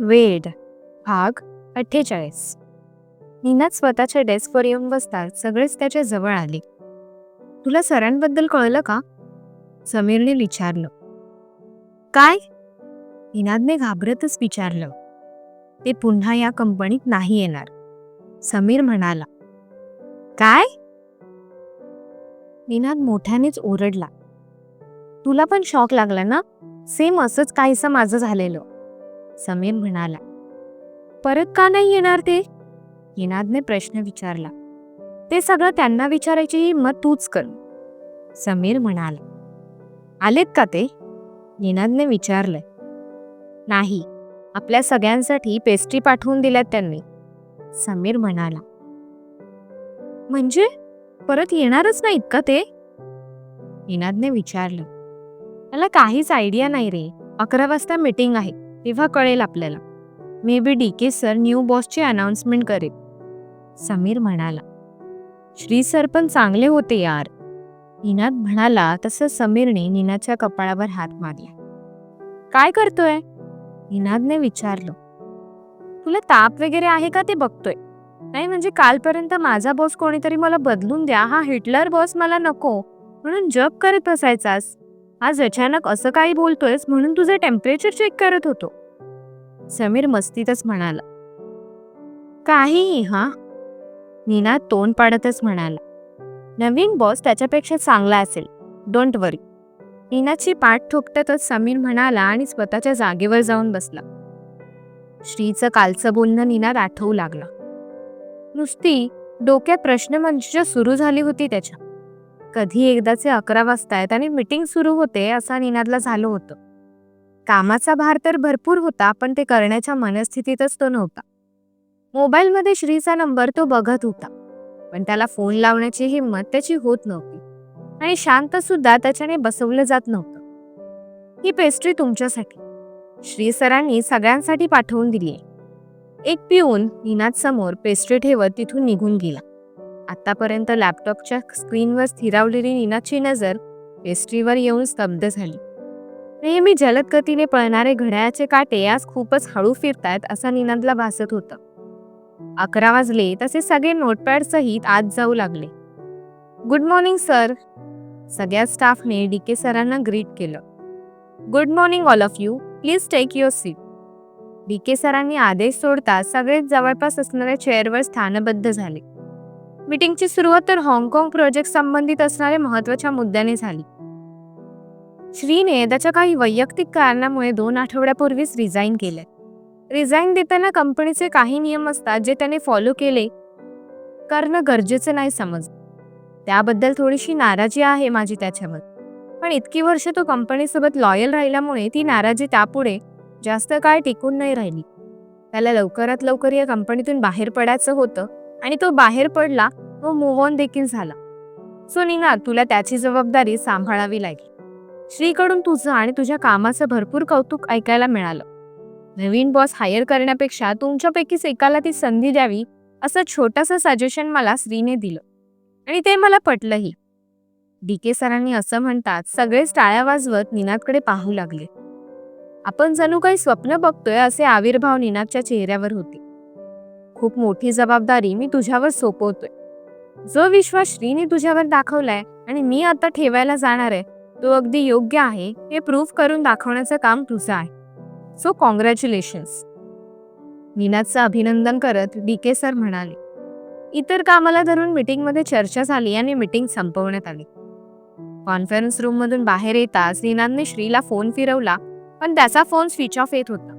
वेड भाग अठ्ठेचाळीस. नीनात स्वतःच्या डेस्कवर येऊन बसताच सगळेच त्याच्याजवळ आले. तुला सरांबद्दल कळलं का? समीरने विचारलं. काय? निनादने घाबरतच विचारलं. ते पुन्हा या कंपनीत नाही येणार. समीर म्हणाला. काय? निनाद मोठ्यानेच ओरडला. तुला पण शॉक लागला ना? सेम असंच काहीसं माझं झालेलं. समीर म्हणाला. परत का नाही येणार ते? इनादने प्रश्न विचारला. ते सगळं त्यांना विचारायची हिंमत तूच कर. समीर म्हणाला. आलेत का ते? निनादने विचारलंय नाही आपल्या सगळ्यांसाठी पेस्ट्री पाठवून दिल्यात त्यांनी. समीर म्हणाला. म्हणजे? परत येणारच नाहीत का ते? निनादने विचारलं. मला काहीच आयडिया नाही रे. अकरा वाजता मीटिंग आहे. तेव्हा कळेल आपल्याला. Maybe D K sir new बॉसची announcement करेल. समीर म्हणाला श्री सर पण चांगले होते यार. निनाद म्हणाला तसं समीरने निनादच्या कपाळावर हात मारला. काय करतोय? निनादने विचारलं. तुला ताप वगैरे आहे का ते बघतोय? नाही म्हणजे कालपर्यंत माझा बॉस कोणीतरी मला बदलून द्या. हा हिटलर बॉस मला नको. म्हणून जप करत बसायचास. आज अचानक असं काही बोलतोयस म्हणून तुझं टेम्परेचर चेक करत होतो. समीर मस्तीतच म्हणाला. काही हा. नीना तोंड पाडतच म्हणाला. नवीन बॉस त्याच्यापेक्षा चांगला असेल. डोंट वरी. नीनाची पाठ ठोकतातच समीर म्हणाला आणि स्वतःच्या जागेवर जाऊन बसला. श्रीचं कालचं बोलणं नीनात आठवू लागलं. नुसती डोक्यात प्रश्नमंजुषा सुरू झाली होती त्याच्या. कधी एकदाचे अकरा वाजतायत आणि मीटिंग सुरू होते असा निनादला झालं होतं. कामाचा भार तर भरपूर होता पण ते करण्याच्या मनस्थितीतच तो नव्हता. मोबाईलमध्ये श्रीचा नंबर तो बघत होता पण त्याला फोन लावण्याची हिंमत त्याची होत नव्हती. आणि शांत सुद्धा त्याच्याने बसवलं जात नव्हतं. ही पेस्ट्री तुमच्यासाठी. श्री सरांनी सगळ्यांसाठी पाठवून दिली एक पिऊन निनाद समोर पेस्ट्री ठेवत तिथून निघून गेला. आतापर्यंत लॅपटॉपच्या स्क्रीनवर स्थिरावलेली निनादची नजर पेस्ट्रीवर येऊन स्तब्ध झाली. नेहमी जलद गतीने पळणारे घड्याळाचे काटे आज खूपच हळू फिरतायत असा निनादला भासत होतं. अकरा वाजले तसे सगळे नोटपॅड सहित आत जाऊ लागले. Good morning sir. सगळ्या स्टाफने डी के सरांना ग्रीट केलं. Good morning all of you. Please take your seat. D K सरांनी आदेश सोडता सगळेच जवळपास असणाऱ्या चेअरवर स्थानबद्ध झाले. मीटिंगची सुरुवात तर हाँगकाँग प्रोजेक्ट संबंधित असणाऱ्या महत्त्वाच्या मुद्द्याने झाली. श्रीने त्याच्या काही वैयक्तिक कारणामुळे दोन आठवड्यापूर्वीच रिझाईन केले. रिझाईन देताना कंपनीचे काही नियम असतात जे त्याने फॉलो केले करणं गरजेचं नाही समज. त्याबद्दल थोडीशी नाराजी आहे माझी त्याच्यावर. पण इतकी वर्ष तो कंपनीसोबत लॉयल राहिल्यामुळे ती नाराजी त्यापुढे जास्त काळ टिकून नाही राहिली. त्याला लवकरात लवकर या कंपनीतून बाहेर पडायचं होतं आणि तो बाहेर पडला व मूव्ह ऑन देखील झाला. सो निना तुला त्याची जबाबदारी सांभाळावी लागली. श्रीकडून तुझं आणि तुझ्या कामाचं भरपूर कौतुक ऐकायला मिळालं. नवीन बॉस हायर करण्यापेक्षा तुमच्यापैकीच एकाला ती संधी द्यावी असं छोटंसं सजेशन मला श्रीने दिलं. आणि ते मला पटलंही. डी के सरांनी असं म्हणतात सगळेच टाळ्या वाजवत निनादकडे पाहू लागले. आपण जणू काही स्वप्न बघतोय असे आविर्भाव निनादच्या चेहऱ्यावर होते. खूप मोठी जबाबदारी मी तुझ्यावर सोपवतोय. जो विश्वास श्रीने तुझ्यावर दाखवलाय आणि मी आता ठेवायला जाणार आहे तो अगदी योग्य आहे हे प्रूव्ह करून दाखवण्याचं काम तुझं आहे. सो कॉंग्रॅच्युलेशन्स नीनादचं अभिनंदन करत डी के सर म्हणाले इतर कामाला धरून मीटिंगमध्ये चर्चा झाली आणि मीटिंग संपवण्यात आली. कॉन्फरन्स रूममधून बाहेर येताच निनादने श्रीला फोन फिरवला पण त्याचा फोन स्विच ऑफ येत होता.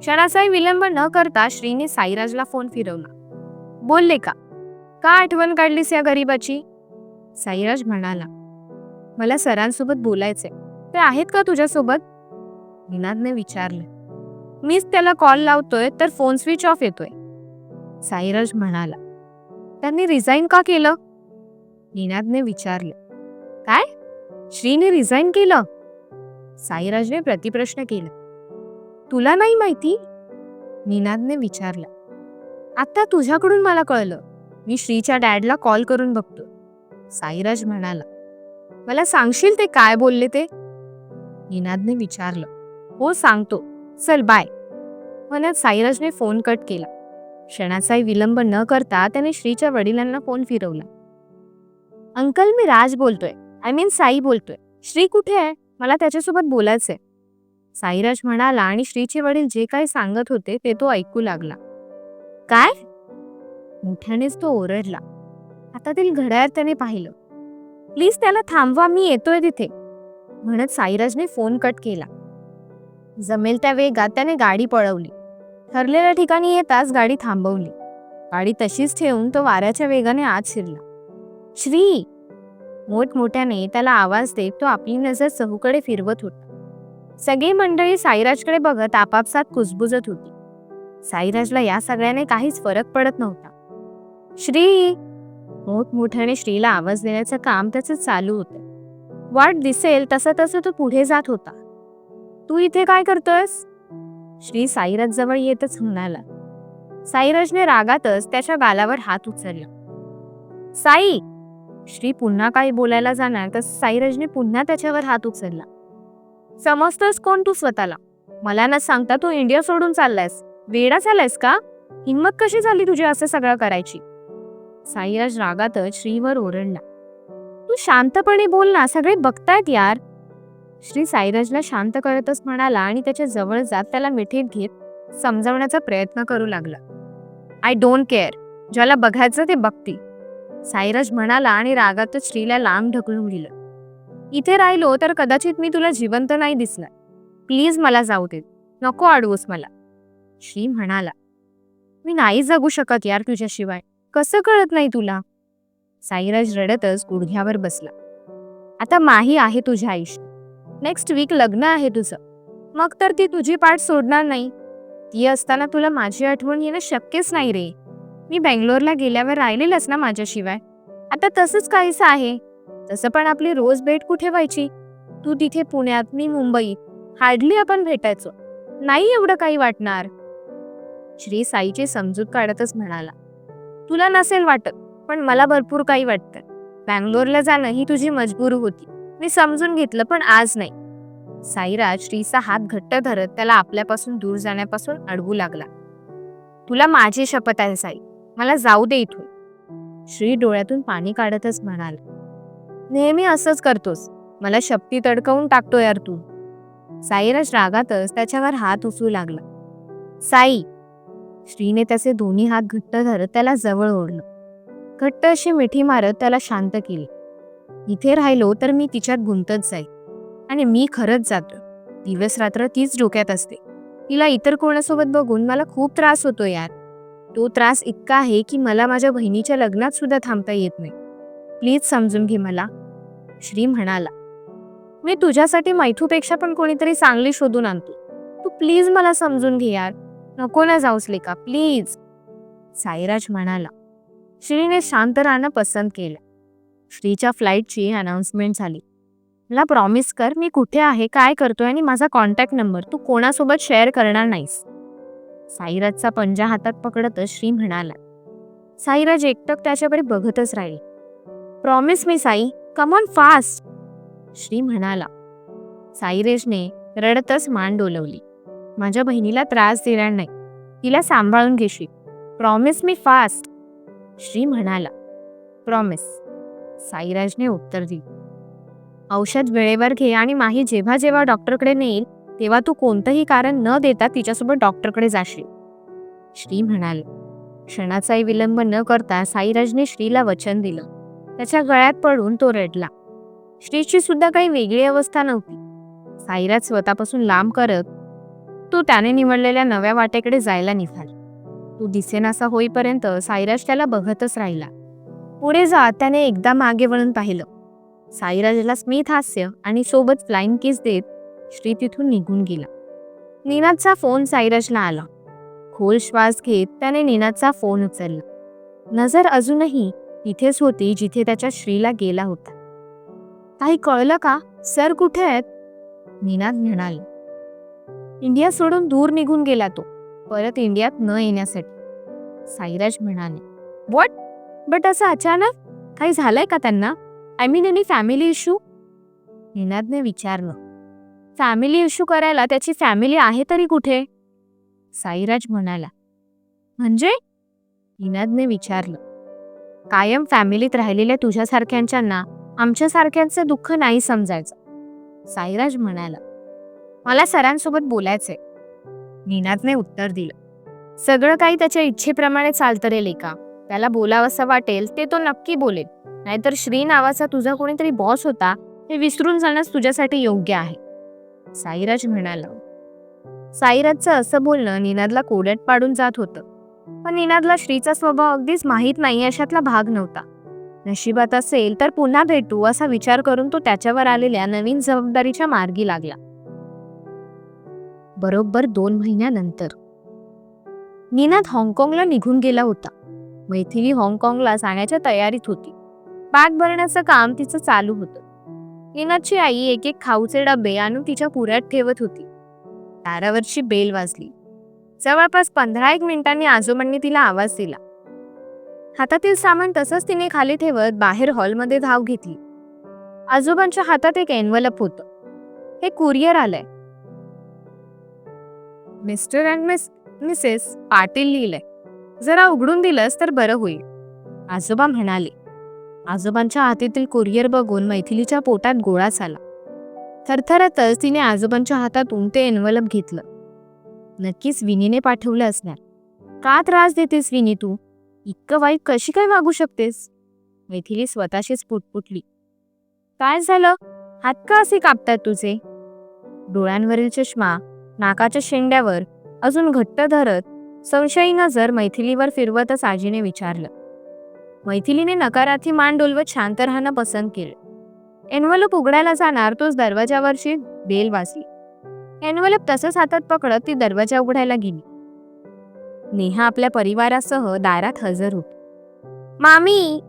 क्षणाचाही विलंब न करता श्रीने साईराजला फोन फिरवला. बोलले का? का आठवण काढलीस या गरीबाची? साईराज म्हणाला मला सरांसोबत बोलायचंय. ते आहेत का तुझ्यासोबत? निनादने विचारले. मीच त्याला कॉल लावतोय तर फोन स्विच ऑफ येतोय. साईराज म्हणाला. त्यांनी रिझाईन का केलं? निनादने विचारले. काय? श्रीने रिझाईन केलं? साईराजने प्रतिप्रश्न केला. तुला नाही माहिती? निनादने विचारलं. आता तुझ्याकडून मला कळलं. मी श्रीच्या डॅडला कॉल करून बघतो साईराज म्हणाला. मला सांगशील ते काय बोलले ते? निनादने विचारलं. हो सांगतो. चल बाय. म्हणत साईराजने फोन कट केला. क्षणाचाही विलंब न करता त्याने श्रीच्या वडिलांना फोन फिरवला. अंकल मी राज बोलतोय. आय मीन साई बोलतोय. श्री कुठे आहे? मला त्याच्यासोबत बोलायचंय. साईराज म्हणाला आणि श्रीचे वडील जे काही सांगत होते ते तो ऐकू लागला. काय? मोठ्यानेच तो ओरडला. हातातील घड्याळ त्याने पाहिलं. प्लीज त्याला थांबवा मी येतोय तिथे. म्हणत साईराजने फोन कट केला. जमेल त्या वेगात त्याने गाडी पळवली. ठरलेल्या ठिकाणी येताच गाडी थांबवली. गाडी तशीच ठेवून तो वाऱ्याच्या वेगाने आत शिरला. श्री! मोठमोठ्याने त्याला आवाज देत तो आपली नजर चहूकडे फिरवत होता. सगळी मंडळी साईराजकडे बघत आपापसात कुजबुजत होती. साईराजला या सगळ्याने काहीच फरक पडत नव्हता. श्री! मोठमोठ्याने श्रीला आवाज देण्याचं काम त्याचं चालू होतं. वाट दिसेल तसं तसं तो पुढे जात होता. तू इथे काय करतोयस? श्री साईराज जवळ येतच म्हणाला. साईराजने रागातच त्याच्या गालावर हात उचलला. साई श्री पुन्हा काही बोलायला जाणार तर साईराजने पुन्हा त्याच्यावर हात उचलला. समजतोस कोण तू स्वतःला? मला ना सांगता तू इंडिया सोडून चाललायस. वेडा चालायस का? हिंमत कशी झाली तुझी असं सगळं करायची? साईराज रागातच श्रीवर ओरडला. तू शांतपणे बोल ना सगळे बघतायत यार. श्री साईराजला शांत करतच म्हणाला आणि त्याच्याजवळ जात त्याला मिठीत घेत समजावण्याचा प्रयत्न करू लागला. आय डोंट केअर ज्याला बघायचं ते बघती. साईराज म्हणाला आणि रागातच श्रीला लांब ढकलून दिलं. इथे राहिलो तर कदाचित मी तुला जिवंत नाही दिसणार. प्लीज मला जाऊ दे. नको अडवूस मला. श्री म्हणाला. मी नाही जगू शकत यार तुझ्याशिवाय. कसं कळत नाही तुला? साईराज रडतच गुडघ्यावर बसला. आता माही आहे तुझ्या आयुष्य नेक्स्ट वीक लग्न आहे तुझं. मग तर ती तुझी पाठ सोडणार नाही. ती असताना तुला माझी आठवण येणं शक्यच नाही रे. मी बेंगलोरला गेल्यावर राहिलेलंच ना माझ्याशिवाय. आता तसंच काहीसं आहे. तसं पण आपली रोज भेट कुठे व्हायची? तू तिथे पुण्यात मी मुंबईत. हार्डली आपण भेटायचो. नाही एवढं काही वाटणार. श्री साईची समजूत काढतच म्हणाला. तुला नसेल वाटत पण मला भरपूर काही वाटतं. बँगलोरला जाणं ही तुझी मजबूर होती. मी समजून घेतलं पण आज नाही. साईराज श्रीचा हात घट्ट धरत त्याला आपल्यापासून दूर जाण्यापासून अडवू लागला. तुला माझी शपथ आहे साई. मला जाऊ दे इथून. श्री डोळ्यातून पाणी काढतच म्हणाल. नेहमी असंच करतोस. मला शक्ती तडकवून टाकतो यार तू. साईराज रागातच त्याच्यावर हात उचलू लागला. साई श्रीने त्याचे दोन्ही हात घट्ट धरत त्याला जवळ ओढलं. घट्ट अशी मिठी मारत त्याला शांत केली. इथे राहिलो तर मी तिच्यात गुंतत जाईल आणि मी खरंच जातो दिवस रात्र तीच डोक्यात असते. तिला इतर कोणासोबत बघून मला खूप त्रास होतो यार. तो त्रास इतका आहे की मला माझ्या बहिणीच्या लग्नात सुद्धा थांबता येत नाही. प्लीज समजून घे मला. श्री म्हणाला. मी तुझ्यासाठी मैथूपेक्षा पण कोणीतरी चांगली शोधून आणतो. तू प्लीज मला समजून घे यार. नको ना जाऊस लेका प्लीज. साईराज म्हणाला श्रीने शांत राहणं पसंत केलं. श्रीच्या फ्लाईटची अनाउन्समेंट झाली. मला प्रॉमिस कर मी कुठे आहे काय करतोय आणि माझा कॉन्टॅक्ट नंबर तू कोणासोबत शेअर करणार नाहीस. साईराजचा पंजा हातात पकडतच श्री म्हणाला साईराज एकटक त्याच्याकडे बघतच राहील. Promise me Sai. Come on fast Shri म्हणाला. साईरेजने रडतच मान डोलवली. माझ्या बहिणीला त्रास देणार नाही. तिला सांभाळून घेशील. प्रॉमिस मी फास्ट श्री म्हणाला. प्रॉमिस साईराजने उत्तर दिले. औषध वेळेवर घे आणि माही जेव्हा जेव्हा डॉक्टरकडे नेईल तेव्हा तू कोणतंही कारण न देता तिच्यासोबत डॉक्टरकडे जाशील. श्री म्हणाले. क्षणाचाही विलंब न करता साईराजने श्रीला वचन दिलं. त्याच्या गळ्यात पडून तो रडला. श्रीची सुद्धा काही वेगळी अवस्था नव्हती. साईराज स्वतःपासून लांब करत तो त्याने निवडलेल्या नव्या वाटेकडे जायला निघाला. तो दिसेनासा होईपर्यंत साईराज त्याला बघतच राहिला. पुढे जात त्याने एकदा मागे वळून पाहिलं. साईराजला स्मित हास्य आणि सोबत फ्लाईंग किस देत श्री तिथून निघून गेला. निनादचा फोन साईराजला आला. खोल श्वास घेत त्याने निनादचा फोन उचलला. नजर अजूनही तिथेच होती जिथे त्याच्या श्रीला गेला होता. काही कळलं का? सर कुठे आहेत? निनाद म्हणाले. इंडिया सोडून दूर निघून गेला तो. परत इंडियात न येण्यासाठी. साईराज म्हणाले वॉट बट असं अचानक? काही झालंय का त्यांना? I mean any family issue निनादने विचारलं फॅमिली इश्यू करायला त्याची फॅमिली आहे तरी कुठे? साईराज म्हणाला म्हणजे? निनादने विचारलं कायम फॅमिलीत राहिलेल्या तुझ्यासारख्यांच्या ना आमच्यासारख्यांचं दुःख नाही समजायचं. साईराज म्हणाला मला सरांसोबत बोलायचंय. निनादने उत्तर दिलं. सगळं काही त्याच्या इच्छेप्रमाणे चालतं रे लेका. त्याला बोलावंसं वाटेल ते तो नक्की बोलेल. नाहीतर श्री नावाचा तुझा कोणीतरी बॉस होता हे विसरून जाण्यास तुझ्यासाठी योग्य आहे. साईराज म्हणाला. साईराजचं असं बोलणं निनादला कोड्यात पाडून जात होतं. पण निनादला श्रीचा स्वभाव अगदीच माहीत नाही अशातला भाग नव्हता. नशिबात असेल तर पुन्हा भेटू असा विचार करून तो त्याच्यावर आलेल्या नवीन जबाबदारीच्या मार्गी लागला. बरोबर दोन महिन्यानंतर. निनाद हाँगकाँगला निघून गेला होता. मैथिली हाँगकाँगला जाण्याच्या तयारीत होती. बॅग भरण्याचं काम तिचं चालू होतं. निनादची आई एक एक खाऊचे डबे आणून तिच्या पुऱ्यात ठेवत होती. दारावरची बेल वाजली. जवळपास पंधरा एक मिनिटांनी आजोबांनी तिला आवाज दिला. हातातील सामान तसंच तिने खाली ठेवत बाहेर हॉलमध्ये धाव घेतली. आजोबांच्या हातात एक एनवलप होतं. हे कुरिअर आलंय. Mr and miss Mrs Patil लिहिलंय जरा उघडून दिलंस तर बरं होईल. आजोबा म्हणाले आजोबांच्या हातातील कुरिअर बघून मैथिलीच्या पोटात गोळा झाला थरथरतच तिने आजोबांच्या हातातून ते एनवलप घेतलं. नक्कीच विनीने पाठवलं असणार. का त्रास देतेस विनी तू? इतकं वाईट कशी काय वागू शकतेस? मैथिली स्वतःशीच पुटपुटली. काय झालं? हात का असे कापतात तुझे? डोळ्यांवरील चष्मा नाकाच्या शेंड्यावर अजून घट्ट धरत संशयी नजर मैथिलीवर फिरवतच आजीने विचारलं. मैथिलीने नकारार्थी मान डोलवत शांत राहणं पसंत केलं. एनवलप उघडायला जाणार तोच दरवाजावरची बेल वाजली एनवलप तसंच हातात पकडत ती दरवाजा उघडायला गेली. नेहा आपल्या परिवारासह दारात हजर होती. मामी!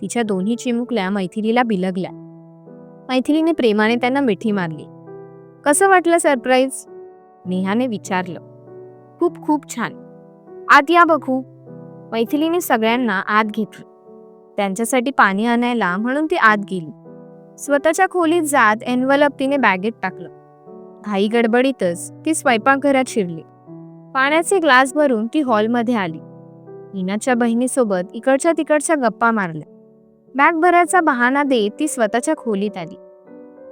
तिच्या दोन्ही चिमुकल्या मैथिलीला बिलगल्या. मैथिलीने प्रेमाने त्यांना मिठी मारली. कसं वाटलं सरप्राईज? नेहाने विचारलं. खूप खूप छान. आत या बघू. मैथिलीने सगळ्यांना आत घेतलं. त्यांच्यासाठी पाणी आणायला म्हणून ती आत गेली. स्वतःच्या खोलीत जात एनवलप तिने बॅगेत टाकलं. घाई गडबडीतच ती स्वयंपाकघरात शिरली. पाण्याचे ग्लास भरून ती हॉलमध्ये आली. इनाच्या बहिणीसोबत इकडच्या तिकडच्या गप्पा मारल्या. बॅग भरायचा बहाणा देत ती स्वतःच्या खोलीत आली.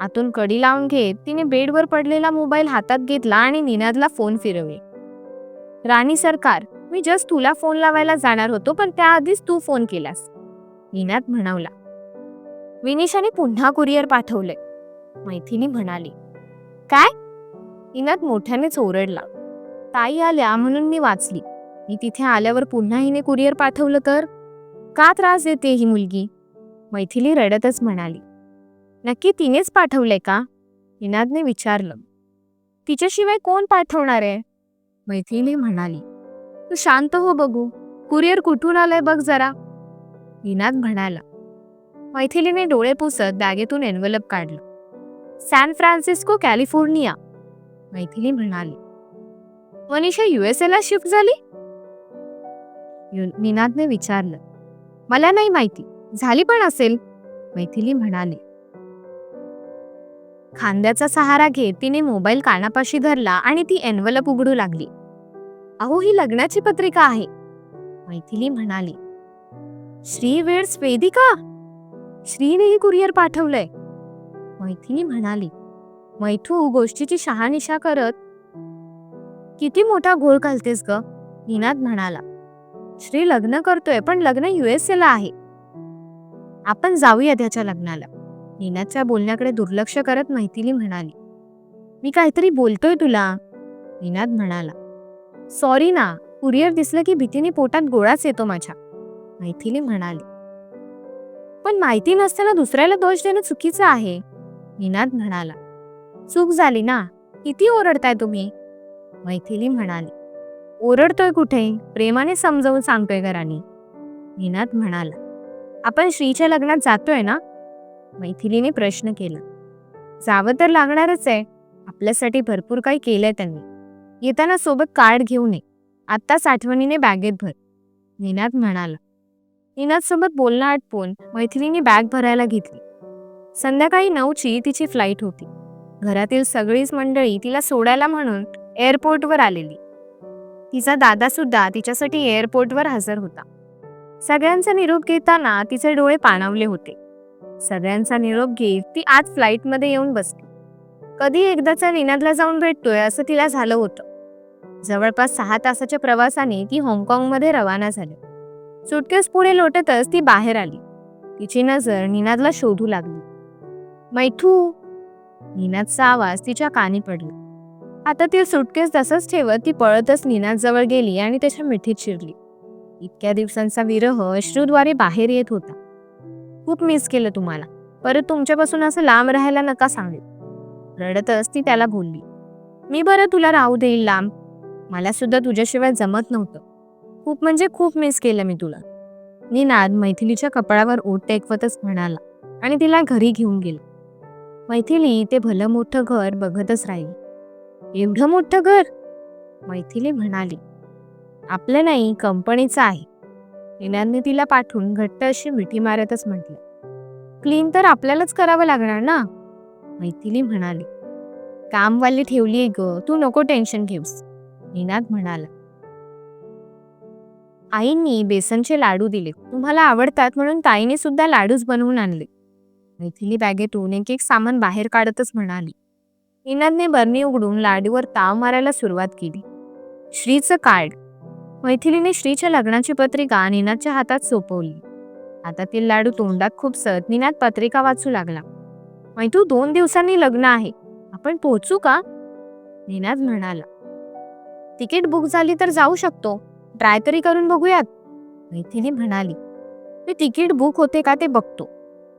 आतून कडी लावून घेत तिने बेडवर पडलेला मोबाईल हातात घेतला आणि निनादला फोन फिरवले. राणी सरकार मी जस्ट तुला फोन लावायला जाणार होतो पण त्याआधीच तू फोन केलास. निनाद म्हणावला. विनिशाने पुन्हा कुरिअर पाठवले. मैथिली म्हणाली. काय? निनाद मोठ्यानेच ओरडला. ताई आल्या म्हणून मी वाचली. मी तिथे आल्यावर पुन्हा हिने कुरिअर पाठवलं तर? का त्रास देते ही मुलगी? मैथिली रडतच म्हणाली. नक्की तिनेच पाठवले का? निनादने विचारलं. तिच्याशिवाय कोण पाठवणार आहे? मैथिली म्हणाली. तू शांत हो बघू. कुरिअर कुठून आलाय बघ जरा. निनाद म्हणाला. मैथिलीने डोळे पुसत बॅगेतून एनवलप काढलं. San Francisco California. मैथिली म्हणाली. मनीषा युएसए ला शिफ्ट झाली? यु- निनादने विचारलं. मला नाही माहिती. झाली पण असेल? मैथिली म्हणाली. खांद्याचा सहारा घेत तिने मोबाईल कानापाशी धरला आणि ती एनवलप उघडू लागली. अहो ही लग्नाची पत्रिका आहे. मैथिली म्हणाली. श्री वेड्स वेदिका श्रीने ही कुरिअर पाठवलंय. मैथिली म्हणाली. मैथू गोष्टीची शहानिशा करत. किती मोठा घोळ घालतेस ग निनाद म्हणाला. श्री लग्न करतोय पण लग्न युएसए ला आहे. आपण जाऊया त्याच्या लग्नाला. निनादच्या बोलण्याकडे दुर्लक्ष करत मैथिली म्हणाली मी काहीतरी बोलतोय तुला. निनाद म्हणाला सॉरी ना कुरिअर दिसलं की भीतीने पोटात गोळाच येतो माझ्या. मैथिली म्हणाली पण माहिती नसताना दुसऱ्याला दोष देणं चुकीचं आहे. निनाद म्हणाला चूक झाली ना किती ओरडताय तुम्ही? मैथिली म्हणाली ओरडतोय कुठे? प्रेमाने समजावून सांगतोय घराने. निनाद म्हणाला आपण श्रीच्या लग्नात जातोय ना? मैथिलीने प्रश्न केला. जावं तर लागणारच आहे. आपल्यासाठी भरपूर काही केलंय त्यांनी. येताना सोबत कार्ड घेऊ नये आत्ताच आठवणीने बॅगेत भर. निनाद म्हणाला. निनादसोबत बोलणं आटपून मैथिलीने बॅग भरायला घेतली. संध्याकाळी नऊची तिची फ्लाईट होती. घरातील सगळीच मंडळी तिला सोडायला म्हणून एअरपोर्टवर आलेली. तिचा दादा सुद्धा तिच्यासाठी एअरपोर्टवर हजर होता. सगळ्यांचा निरोप घेताना तिचे डोळे पाणावले होते. सगळ्यांचा निरोप घेत ती आज फ्लाईटमध्ये येऊन बसली. कधी एकदाचा निनादला जाऊन भेटतोय असं तिला झालं होतं. जवळपास सहा तासाच्या प्रवासाने ती हाँगकाँगमध्ये रवाना झाली. सुटकेस पुढे लोटतच ती बाहेर आली. तिची नजर निनादला शोधू लागली. मैठू निनादचा आवाज तिच्या कानी पडला. आता ती सुटकेस तसंच ठेवत ती पळतच निनाद जवळ गेली आणि त्याच्या मिठीत शिरली. इतक्या दिवसांचा विरह अश्रूद्वारे बाहेर येत होता. खूप मिस केलं तुम्हाला. परत तुमच्यापासून असं लांब राहायला नका सांगले रडतच ती त्याला बोलली. मी बरं तुला राहू देईल लांब. मला सुद्धा तुझ्याशिवाय जमत नव्हतं. खूप म्हणजे खूप मिस केलं मी तुला. निनाद मैथिलीच्या कपाळावर ओट टेकवतच म्हणाला आणि तिला घरी घेऊन गेला. मैथिली ते भलं मोठं घर बघतच राहिली. एवढं मोठं घर? मैथिली म्हणाली. आपलं नाही कंपनीचं आहे. निनादने तिला पाठवून घट्ट अशी मिठी मारतच म्हटलं. क्लीन तर आपल्यालाच करावं लागणार ना? मैथिली म्हणाली. कामवाली ठेवली ग तू नको टेन्शन घेऊस निनाद म्हणाला. आईंनी बेसनचे लाडू दिले. तुम्हाला आवडतात म्हणून ताईने सुद्धा लाडूच बनवून आणले. मैथिली बॅगेतून एक एक सामान बाहेर काढतच म्हणाली. निनादने बरणी उघडून लाडूवर ताव मारायला सुरुवात केली. श्रीचं कार्ड. मैथिलीने श्रीच्या लग्नाची पत्रिका निनादच्या हातात सोपवली. हातातील लाडू तोंडात खूपसत निनाद पत्रिका वाचू लागला. मैथू दोन दिवसांनी लग्न आहे. आपण पोहोचू का? निनाद म्हणाला. तिकीट बुक झाली तर जाऊ शकतो. ट्राय तरी करून बघूयात. मैथिली म्हणाली. मी तिकीट बुक होते का ते बघतो.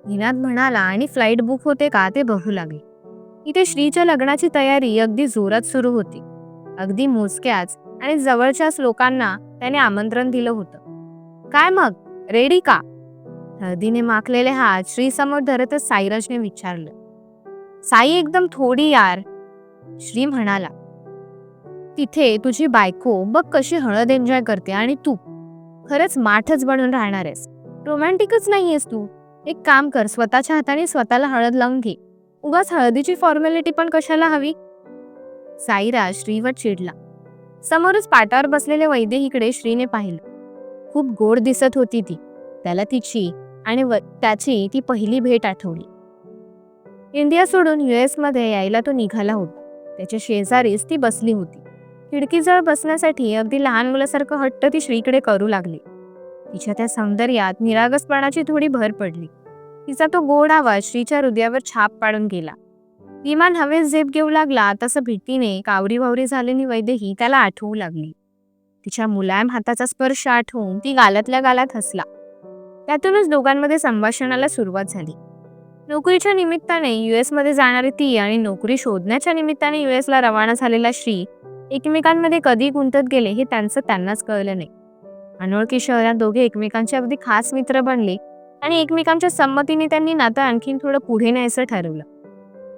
निनाद म्हणाला आणि फ्लाईट बुक होते का ते बघू लागले. इथे श्रीच्या लग्नाची तयारी अगदी जोरात सुरू होती. अगदी मोजक्याच आणि जवळच्याच लोकांना त्याने आमंत्रण दिलं होतं. काय मग? रेडी का? हळदीने माखलेले हात श्रीसमोर धरतच साईराजने विचारलं. साई एकदम थोडी यार. श्री म्हणाला तिथे तुझी बायको बघ कशी हळद एन्जॉय करते आणि तू खरंच माठच बनून राहणार आहेस. रोमॅन्टिकच नाहीयेस तू. एक काम कर स्वतःच्या हाताने स्वतःला हळद लावून घे. उगाच हळदीची फॉर्मॅलिटी पण कशाला हवी? साईराज श्रीवर चिडला. समोरच पाटावर बसलेले वैदेहीकडे श्रीने पाहिलं. खूप गोड दिसत होती ती. त्याला तिची आणि व- त्याची ती पहिली भेट आठवली. इंडिया सोडून युएसमध्ये यायला तो निघाला होता. त्याच्या शेजारीच ती बसली होती. खिडकीजवळ बसण्यासाठी अगदी लहान मुलासारखं हट्ट ती श्रीकडे करू लागली. तिच्या त्या सौंदर्यात निरागसपणाची थोडी भर पडली. तिचा तो गोड आवाज श्रीच्या हृदयावर छाप पाडून गेला. विमान हवेत झेप घेऊ लागला तसं भीतीने कावरी वावरी झालेली वैदेही त्याला आठवू लागली. तिच्या मुलायम हाताचा स्पर्श आठवून ती गालातल्या गालात हसला. त्यातूनच दोघांमध्ये संभाषणाला सुरुवात झाली. नोकरीच्या निमित्ताने युएसमध्ये जाणारी ती आणि नोकरी शोधण्याच्या निमित्ताने युएसला रवाना झालेला श्री एकमेकांमध्ये कधी गुंतत गेले हे त्यांचं त्यांनाच कळलं नाही. अनोळखी शहरात दोघे एकमेकांचे अगदी खास मित्र बनले आणि एकमेकांच्या संमतीने त्यांनी नातं आणखीन थोडं पुढे न्यायचं ठरवलं.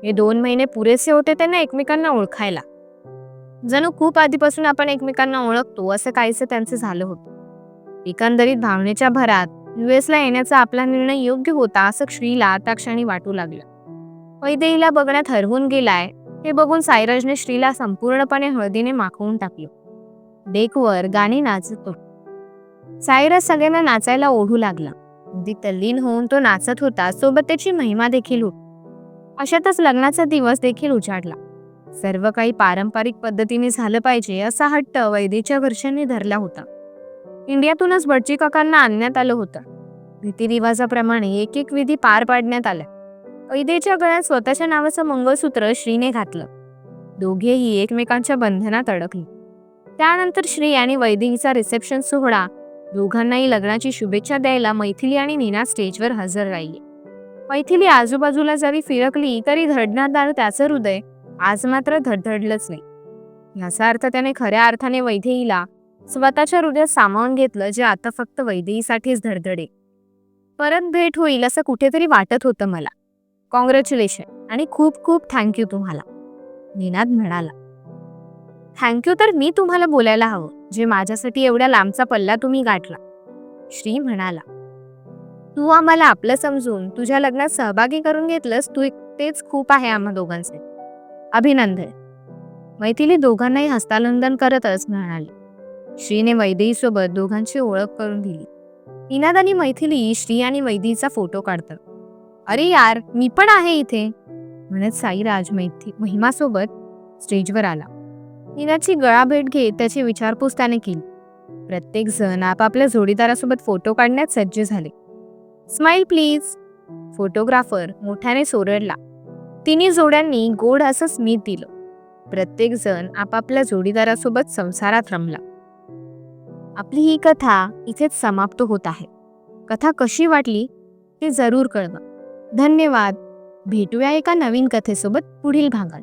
हे दोन महिने पुरेसे होते त्यांना एकमेकांना ओळखायला. जणू खूप आधीपासून आपण एकमेकांना ओळखतो असं काहीसं त्यांचं झालं होतं. एकंदरीत भावनेच्या भरात युएसला येण्याचा आपला निर्णय योग्य होता असं श्रीला त्या क्षणी वाटू लागलं. वैदेहीला बघण्यात हरवून गेलाय हे बघून सायरजने श्रीला संपूर्णपणे हळदीने माखवून टाकलं. डेकवर गाणी नाचतो. साईराज सगळ्यांना नाचायला ओढू लागला. अगदी तल्लीन होऊन तो नाचत होता सोबत त्याची महिमा देखील होती. अशातच लग्नाचा दिवस देखील उजाडला. सर्व काही पारंपरिक पद्धतीने झालं पाहिजे असा हट्ट वैदेच्या घरच्यांनी धरला होता. इंडियातूनच बडजी काकांना आणण्यात आलं होतं. रीतिरिवाजाप्रमाणे एक एक विधी पार पाडण्यात आल्या. वैदेच्या गळ्यात स्वतःच्या नावाचं मंगळसूत्र श्रीने घातलं. दोघेही एकमेकांच्या बंधनात अडकली. त्यानंतर श्री आणि वैदिकीचा रिसेप्शन सोहळा दोघांनाही लग्नाची शुभेच्छा द्यायला मैथिली आणि नीना स्टेजवर हजर राहिली. मैथिली आजूबाजूला जरी फिरकली तरी धडणादार त्याचं हृदय आज मात्र धडधडलंच नाही. याचा अर्थ त्याने खऱ्या अर्थाने वैदेहीला स्वतःच्या हृदयात सामावून घेतलं जे आता फक्त वैदेहीसाठीच धडधडे. परत भेट होईल असं कुठेतरी वाटत होतं मला. कॉंग्रॅच्युलेशन आणि खूप खूप थँक्यू तुम्हाला. निनाद म्हणाला थँक्यू तर मी तुम्हाला बोलायला हवं जे माझ्यासाठी एवढ्या लांबचा पल्ला तुम्ही गाठला. श्री म्हणाला तू आम्हाला आपलं समजून तुझ्या लग्नात सहभागी करून घेतलंस तू एक- तेच खूप आहे आम्हा दोघांचे. अभिनंदन. मैथिली दोघांनाही हस्तानंदन करतच म्हणाली. श्रीने वैदेहीसोबत दोघांची ओळख करून दिली. इनाद आणि मैथिली श्री आणि वैदेहीचा फोटो काढतात. अरे यार मी पण आहे इथे म्हणत साईराज मैथी महिमासोबत स्टेजवर आला. इनादची गळा भेट घेत त्याची विचारपूस त्याने केली. प्रत्येक जण आपापल्या जोडीदारासोबत फोटो काढण्यात सज्ज झाले. स्माईल प्लीज फोटोग्राफर मोठ्याने सोरडला. तिन्ही जोड्यांनी गोड असं स्मित दिलं. प्रत्येक जण आपापल्या जोडीदारासोबत संसारात रमला. आपली ही कथा इथेच समाप्त होत आहे. कथा कशी वाटली ते जरूर कळवा. धन्यवाद. भेटूया एका नवीन कथेसोबत पुढील भागात.